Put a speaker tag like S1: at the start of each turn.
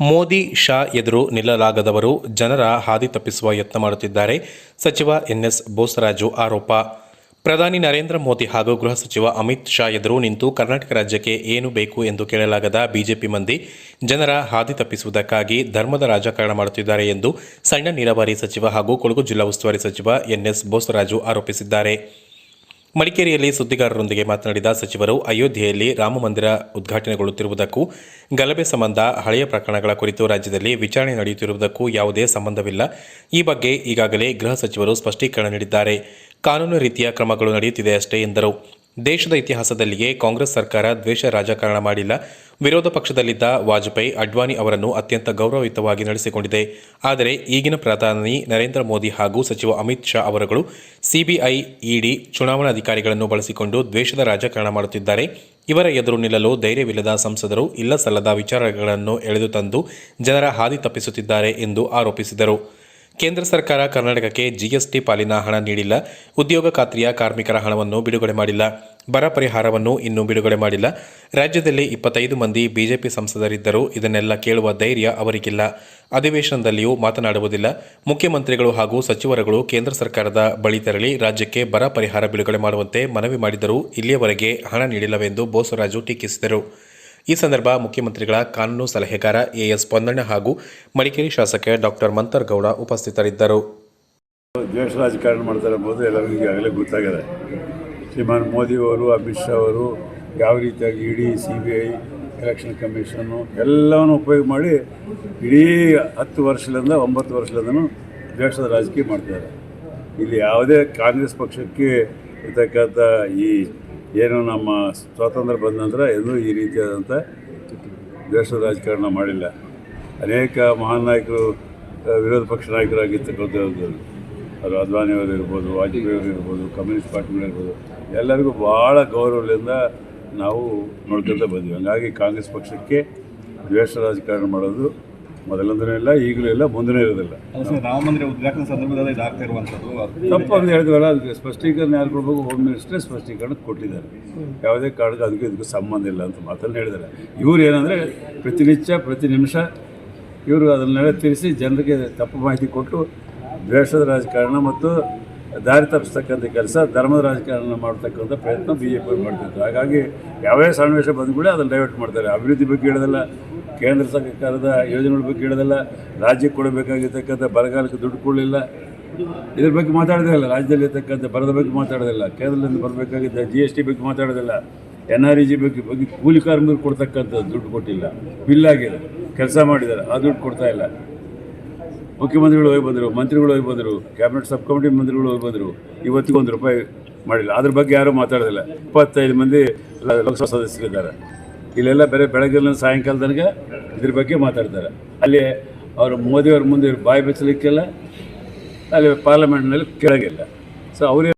S1: ಮೋದಿ ಶಾ ಎದುರು ನಿಲ್ಲಲಾಗದವರು ಜನರ ಹಾದಿ ತಪ್ಪಿಸುವ ಯತ್ನ ಮಾಡುತ್ತಿದ್ದಾರೆ. ಸಚಿವ ಎನ್ಎಸ್ ಬೋಸರಾಜು ಆರೋಪ. ಪ್ರಧಾನಿ ನರೇಂದ್ರ ಮೋದಿ ಹಾಗೂ ಗೃಹ ಸಚಿವ ಅಮಿತ್ ಶಾ ಎದುರು ನಿಂತು ಕರ್ನಾಟಕ ರಾಜ್ಯಕ್ಕೆ ಏನು ಬೇಕು ಎಂದು ಕೇಳಲಾಗದ ಬಿಜೆಪಿ ಮಂದಿ ಜನರ ಹಾದಿ ತಪ್ಪಿಸುವುದಕ್ಕಾಗಿ ಧರ್ಮದ ರಾಜಕಾರಣ ಮಾಡುತ್ತಿದ್ದಾರೆ ಎಂದು ಸಣ್ಣ ನೀರಾವರಿ ಸಚಿವ ಹಾಗೂ ಕೊಡಗು ಜಿಲ್ಲಾ ಉಸ್ತುವಾರಿ ಸಚಿವ ಎನ್ಎಸ್ ಬೋಸರಾಜು ಆರೋಪಿಸಿದ್ದಾರೆ. ಮಡಿಕೇರಿಯಲ್ಲಿ ಸುದ್ದಿಗಾರರೊಂದಿಗೆ ಮಾತನಾಡಿದ ಸಚಿವರು, ಅಯೋಧ್ಯೆಯಲ್ಲಿ ರಾಮಮಂದಿರ ಉದ್ಘಾಟನೆಗೊಳ್ಳುತ್ತಿರುವುದಕ್ಕೂ, ಗಲಭೆ ಸಂಬಂಧ ಹಳೆಯ ಪ್ರಕರಣಗಳ ಕುರಿತು ರಾಜ್ಯದಲ್ಲಿ ವಿಚಾರಣೆ ನಡೆಯುತ್ತಿರುವುದಕ್ಕೂ ಯಾವುದೇ ಸಂಬಂಧವಿಲ್ಲ. ಈ ಬಗ್ಗೆ ಈಗಾಗಲೇ ಗೃಹ ಸಚಿವರು ಸ್ಪಷ್ಟೀಕರಣ ನೀಡಿದ್ದಾರೆ. ಕಾನೂನು ರೀತಿಯ ಕ್ರಮಗಳು ನಡೆಯುತ್ತಿದೆ ಅಷ್ಟೇ ಎಂದರು. ದೇಶದ ಇತಿಹಾಸದಲ್ಲಿಯೇ ಕಾಂಗ್ರೆಸ್ ಸರ್ಕಾರ ದ್ವೇಷ ರಾಜಕಾರಣ ಮಾಡಿಲ್ಲ. ವಿರೋಧ ಪಕ್ಷದಲ್ಲಿದ್ದ ವಾಜಪೇಯಿ, ಅಡ್ವಾಣಿ ಅವರನ್ನು ಅತ್ಯಂತ ಗೌರವಯುತವಾಗಿ ನಡೆಸಿಕೊಂಡಿದೆ. ಆದರೆ ಈಗಿನ ಪ್ರಧಾನಿ ನರೇಂದ್ರ ಮೋದಿ ಹಾಗೂ ಸಚಿವ ಅಮಿತ್ ಶಾ ಅವರುಗಳು ಸಿಬಿಐ, ಇಡಿ ಚುನಾವಣಾಧಿಕಾರಿಗಳನ್ನು ಬಳಸಿಕೊಂಡು ದ್ವೇಷದ ರಾಜಕಾರಣ ಮಾಡುತ್ತಿದ್ದಾರೆ. ಇವರ ಎದುರು ನಿಲ್ಲಲು ಧೈರ್ಯವಿಲ್ಲದ ಸಂಸದರು ಇಲ್ಲ ಸಲ್ಲದ ವಿಚಾರಗಳನ್ನು ಎಳೆದು ತಂದು ಜನರ ಹಾದಿ ತಪ್ಪಿಸುತ್ತಿದ್ದಾರೆ ಎಂದು ಆರೋಪಿಸಿದರು. ಕೇಂದ್ರ ಸರ್ಕಾರ ಕರ್ನಾಟಕಕ್ಕೆ ಜಿಎಸ್ಟಿ ಪಾಲಿನ ಹಣ ನೀಡಿಲ್ಲ. ಉದ್ಯೋಗ ಖಾತ್ರಿಯ ಕಾರ್ಮಿಕರ ಹಣವನ್ನು ಬಿಡುಗಡೆ ಮಾಡಿಲ್ಲ. ಬರ ಪರಿಹಾರವನ್ನು ಇನ್ನೂ ಬಿಡುಗಡೆ ಮಾಡಿಲ್ಲ. ರಾಜ್ಯದಲ್ಲಿ ಇಪ್ಪತ್ತೈದು ಮಂದಿ ಬಿಜೆಪಿ ಸಂಸದರಿದ್ದರೂ ಇದನ್ನೆಲ್ಲ ಕೇಳುವ ಧೈರ್ಯ ಅವರಿಗಿಲ್ಲ. ಅಧಿವೇಶನದಲ್ಲಿಯೂ ಮಾತನಾಡುವುದಿಲ್ಲ. ಮುಖ್ಯಮಂತ್ರಿಗಳು ಹಾಗೂ ಸಚಿವರುಗಳು ಕೇಂದ್ರ ಸರ್ಕಾರದ ಬಳಿ ತೆರಳಿ ರಾಜ್ಯಕ್ಕೆ ಬರ ಪರಿಹಾರ ಬಿಡುಗಡೆ ಮಾಡುವಂತೆ ಮನವಿ ಮಾಡಿದರೂ ಇಲ್ಲಿಯವರೆಗೆ ಹಣ ನೀಡಿಲ್ಲವೆಂದು ಬೋಸರಾಜು ಟೀಕಿಸಿದರು. ಈ ಸಂದರ್ಭ ಮುಖ್ಯಮಂತ್ರಿಗಳ ಕಾನೂನು ಸಲಹೆಗಾರ ಎಎಸ್ ಪೊನ್ನಣ್ಣ ಹಾಗೂ ಮಡಿಕೇರಿ ಶಾಸಕ ಡಾಕ್ಟರ್ ಮಂತರ್ಗೌಡ ಉಪಸ್ಥಿತರಿದ್ದರು.
S2: ದ್ವೇಷ ರಾಜಕಾರಣ ಮಾಡ್ತಾರೆ ಎಂಬುದು ಎಲ್ಲರಿಗೂ ಈಗಾಗಲೇ ಗೊತ್ತಾಗಿದೆ. ಶ್ರೀಮಾನ್ ಮೋದಿಯವರು ಅಮಿತ್ ಶಾ ಅವರು ಯಾವ ರೀತಿಯಾಗಿ ED C B I, election commission ಎಲ್ಲವನ್ನು ಉಪಯೋಗ ಮಾಡಿ ಇಡೀ ಹತ್ತು ವರ್ಷದಿಂದ, ಒಂಬತ್ತು ವರ್ಷದಿಂದ ದ್ವೇಷದ ರಾಜಕೀಯ ಮಾಡ್ತಾರೆ ಇಲ್ಲಿ ಯಾವುದೇ ಕಾಂಗ್ರೆಸ್ ಪಕ್ಷಕ್ಕೆ ಇರ್ತಕ್ಕಂಥ ಈ ಏನು ನಮ್ಮ ಸ್ವಾತಂತ್ರ್ಯ ಬಂದ ನಂತರ ಎಲ್ಲೂ ಈ ರೀತಿಯಾದಂಥ ದ್ವೇಷ ರಾಜಕಾರಣ ಮಾಡಿಲ್ಲ. ಅನೇಕ ಮಹಾನ್ ನಾಯಕರು ವಿರೋಧ ಪಕ್ಷ ನಾಯಕರಾಗಿರ್ತಕ್ಕಂಥದ್ದು ಅದು. ಅದ್ವಾನಿಯವರು ಇರ್ಬೋದು ವಾಜಪೇಯಿ ಅವರು ಇರ್ಬೋದು, ಕಮ್ಯುನಿಸ್ಟ್ ಪಾರ್ಟಿಗಳಿರ್ಬೋದು ಎಲ್ಲರಿಗೂ ಭಾಳ ಗೌರವದಿಂದ ನಾವು ನೋಡ್ಕೊಳ್ತಾ ಬಂದ್ವಿ. ಹಂಗಾಗಿ ಕಾಂಗ್ರೆಸ್ ಪಕ್ಷಕ್ಕೆ ದ್ವೇಷ ರಾಜಕಾರಣ ಮಾಡೋದು ಮೊದಲಂದೂ ಇಲ್ಲ ಈಗಲೂ ಇಲ್ಲ ಮುಂದೆ ಇರೋದಿಲ್ಲ.
S3: ರಾಮ ಮಂದಿರ ಉದ್ಘಾಟನೆ ಸಂದರ್ಭದಲ್ಲಿ ಇದಾಗ್ತಾ ಇರುವಂಥದ್ದು
S2: ತಪ್ಪು ಅಂತ ಹೇಳಿದ್ವಲ್ಲ ಅದಕ್ಕೆ ಸ್ಪಷ್ಟೀಕರಣ ಯಾರು ಕೊಡಬೇಕು? ಹೋಮ್ ಮಿನಿಸ್ಟರ್ ಸ್ಪಷ್ಟೀಕರಣ ಕೊಟ್ಟಿದ್ದಾರೆ. ಯಾವುದೇ ಕಾರಣಕ್ಕೆ ಅದಕ್ಕೆ ಇದಕ್ಕೆ ಸಂಬಂಧ ಇಲ್ಲ ಅಂತ ಮಾತನ್ನು ಹೇಳಿದ್ದಾರೆ. ಇವ್ರು ಏನಂದರೆ ಪ್ರತಿನಿತ್ಯ ಪ್ರತಿ ನಿಮಿಷ ಇವರು ಅದನ್ನೆಲ್ಲ ತಿಳಿಸಿ ಜನರಿಗೆ ತಪ್ಪು ಮಾಹಿತಿ ಕೊಟ್ಟು ದ್ವೇಷದ ರಾಜಕಾರಣ ಮತ್ತು ದಾರಿ ತಪ್ಪಿಸ್ತಕ್ಕಂಥ ಕೆಲಸ ಧರ್ಮದ ರಾಜಕಾರಣ ಮಾಡ್ತಕ್ಕಂಥ ಪ್ರಯತ್ನ ಬಿ ಜೆ ಪಿ ಮಾಡ್ತಿತ್ತು ಹಾಗಾಗಿ ಯಾವ್ಯಾವ ಸನ್ನಿವೇಶ ಬಂದು ಕೂಡ ಅದನ್ನು ಡೈವರ್ಟ್ ಮಾಡ್ತಾರೆ. ಅಭಿವೃದ್ಧಿ ಬಗ್ಗೆ ಹೇಳೋದಿಲ್ಲ. ಕೇಂದ್ರ ಸರ್ಕಾರದ ಯೋಜನೆಗಳ ಬಗ್ಗೆ ಹೇಳೋದಿಲ್ಲ, ರಾಜ್ಯಕ್ಕೆ ಕೊಡಬೇಕಾಗಿರ್ತಕ್ಕಂಥ ಬರಗಾಲಕ್ಕೆ ದುಡ್ಡು ಕೊಡಲಿಲ್ಲ. ಇದ್ರ ಬಗ್ಗೆ ಮಾತಾಡೋದೇ ಇಲ್ಲ, ರಾಜ್ಯದಲ್ಲಿ ಇರ್ತಕ್ಕಂಥ ಬರದ ಬಗ್ಗೆ ಮಾತಾಡೋದಿಲ್ಲ ಕೇಂದ್ರದಿಂದ ಬರಬೇಕಾಗಿದ್ದ ಜಿ ಎಸ್ ಟಿ ಬಗ್ಗೆ ಮಾತಾಡೋದಿಲ್ಲ ಎನ್ ಆರ್ ಇ ಜಿ ಬಗ್ಗೆ ಬಗ್ಗೆ ಕೂಲಿ ಕಾರ್ಮಿಕರು ಕೊಡ್ತಕ್ಕಂಥ ದುಡ್ಡು ಕೊಟ್ಟಿಲ್ಲ, ಬಿಲ್ ಆಗಿದೆ ಕೆಲಸ ಮಾಡಿದ್ದಾರೆ, ಆ ದುಡ್ಡು ಕೊಡ್ತಾ ಇಲ್ಲ. ಮುಖ್ಯಮಂತ್ರಿಗಳು ಹೋಗಿ ಬಂದರು, ಮಂತ್ರಿಗಳು ಹೋಗಿ ಬಂದರು ಕ್ಯಾಬಿನೆಟ್ ಸಬ್ ಕಮಿಟಿ ಮಂತ್ರಿಗಳು ಹೋಗಿ ಬಂದರು, ಇವತ್ತಿಗೊಂದು ರೂಪಾಯಿ ಮಾಡಿಲ್ಲ. ಅದ್ರ ಬಗ್ಗೆ ಯಾರೂ ಮಾತಾಡೋದಿಲ್ಲ. ಇಪ್ಪತ್ತೈದು ಮಂದಿ ಲೋಕಸಭಾ ಸದಸ್ಯರಿದ್ದಾರೆ. ಇಲ್ಲೆಲ್ಲ ಬೇರೆ ಬೆಳಗ್ಗೆ ಸಾಯಂಕಾಲ ತನಕ ಇದ್ರ ಬಗ್ಗೆ ಮಾತಾಡ್ತಾರೆ. ಅಲ್ಲಿ ಅವರು ಮೋದಿಯವ್ರ ಮುಂದೆ ಬಾಯಿ ಬೆಚ್ಚಲಿಕ್ಕೆಲ್ಲ ಅಲ್ಲಿ ಪಾರ್ಲಿಮೆಂಟ್ನಲ್ಲಿ ಕೆಳಗಿಲ್ಲ. ಸೊ ಅವರೇ